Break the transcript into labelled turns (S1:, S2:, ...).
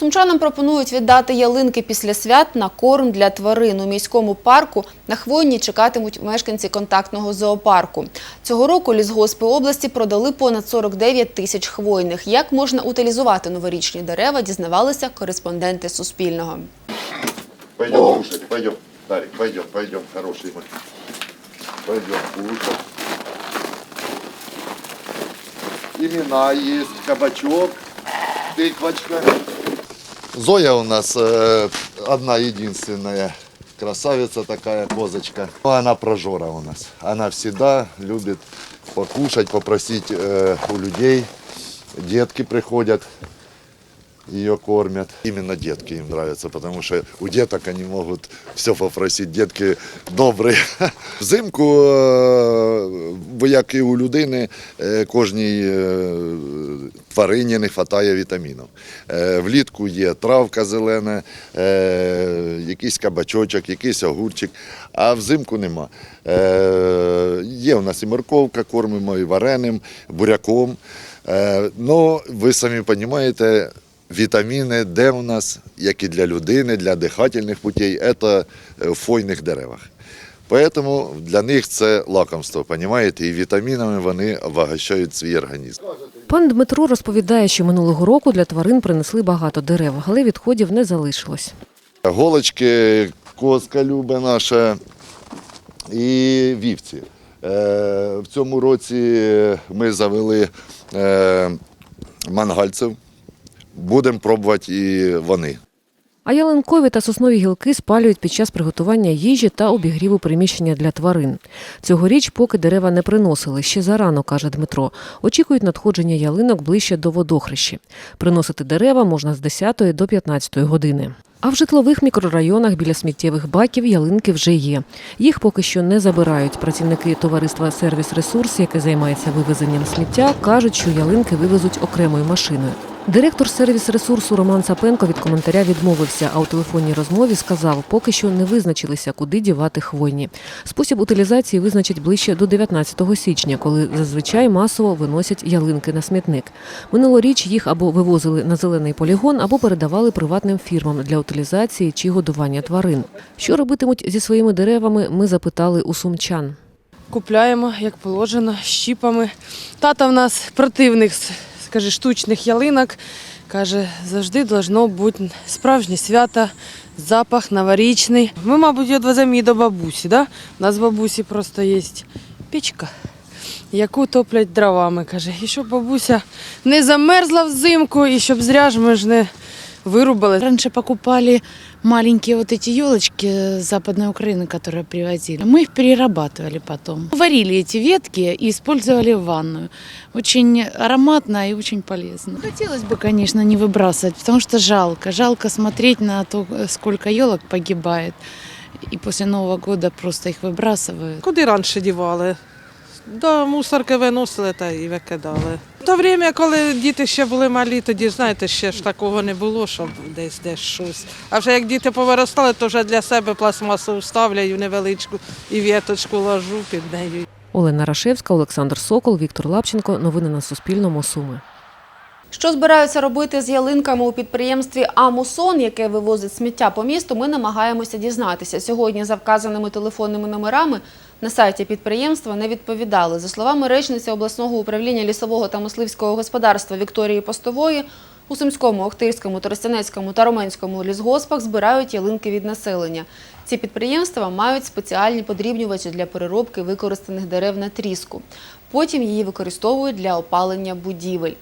S1: Сумчанам пропонують віддати ялинки після свят на корм для тварин у міському парку. На хвойні чекатимуть мешканці контактного зоопарку. Цього року лісгоспи області продали понад 49 тисяч хвойних. Як можна утилізувати новорічні дерева, дізнавалися кореспонденти Суспільного.
S2: Пойдем кушать, пойдем. Дарик, пойдем, пойдем, хороший мой. Пойдем кушать. Имена есть, кабачок, тыквочка. Зоя у нас э, одна единственная красавица такая, козочка. Ну, Она прожора у нас. Она всегда любит покушать, попросить э, у людей. Детки приходят, ее кормят. Именно детки им нравятся, потому что у деток они могут все попросить. Детки добрі. Взимку, бо як і у людини, е, кожній е, тварині не вистачає вітамінів. Е, Влітку є травка зелена, якийсь кабачочок, якийсь огурчик, а взимку нема. Є у нас і морковка, кормимо і вареним, буряком. Ну, ви самі розумієте, вітаміни, де у нас, як і для людини, для дихательних путей, це в фойних деревах. Поэтому для них це лакомство, розумієте, і вітамінами вони обогащають свій організм.
S3: Пан Дмитро розповідає, що минулого року для тварин принесли багато дерев, але відходів не залишилось.
S2: Голочки, коска любе наша і вівці. Е, В цьому році ми завели е, мангальців. Будемо пробувати і вони.
S3: А ялинкові та соснові гілки спалюють під час приготування їжі та обігріву приміщення для тварин. Цьогоріч, поки дерева не приносили, ще зарано, каже Дмитро. Очікують надходження ялинок ближче до водохрещі. Приносити дерева можна з 10 до 15 години. А в житлових мікрорайонах біля сміттєвих баків ялинки вже є. Їх поки що не забирають. Працівники товариства Сервіс Ресурс, яке займається вивезенням сміття, кажуть, що ялинки вивезуть окремою машиною. Директор сервіс ресурсу Роман Цапенко від коментаря відмовився, а у телефонній розмові сказав, поки що не визначилися, куди дівати хвойні. Спосіб утилізації визначать ближче до 19 січня, коли зазвичай масово виносять ялинки на смітник. Минулоріч їх або вивозили на зелений полігон, або передавали приватним фірмам для утилізації чи годування тварин. Що робитимуть зі своїми деревами, ми запитали у сумчан.
S4: Купляємо, як положено, щіпами. Тата в нас противник, скажи, штучних ялинок. Каже, завжди должно бути справжнє свято, запах новорічний. Ми, мабуть, відвеземо її до бабусі. Да? У нас в бабусі просто є пічка, яку топлять дровами. Каже, і щоб бабуся не замерзла взимку, і щоб зря ж ми ж не вирубали.
S5: Раньше покупали маленькие вот эти елочки с Западной Украины, которые привозили. Мы их перерабатывали потом. Варили эти ветки и использовали в ванную. Очень ароматно и очень полезно. Хотелось бы, конечно, не выбрасывать, потому что жалко. Жалко смотреть на то, сколько елок погибает. И после Нового года просто их выбрасывают.
S6: Куди раніше дівали? До мусорки виносили та і викидали. То время, коли діти ще були малі, тоді знаєте, ще ж такого не було, щоб десь десь щось. А вже як діти повиростали, то вже для себе пластмасу вставляю невеличку і віточку ложу під нею.
S3: Олена Рашевська, Олександр Сокол, Віктор Лапченко. Новини на Суспільному. Суми.
S1: Що збираються робити з ялинками у підприємстві Амусон, яке вивозить сміття по місту, ми намагаємося дізнатися. Сьогодні за вказаними телефонними номерами на сайті підприємства не відповідали. За словами речниці обласного управління лісового та мисливського господарства Вікторії Постової, у Сумському, Охтирському, Тростянецькому та Роменському лісгоспах збирають ялинки від населення. Ці підприємства мають спеціальні подрібнювачі для переробки використаних дерев на тріску. Потім її використовують для опалення будівель.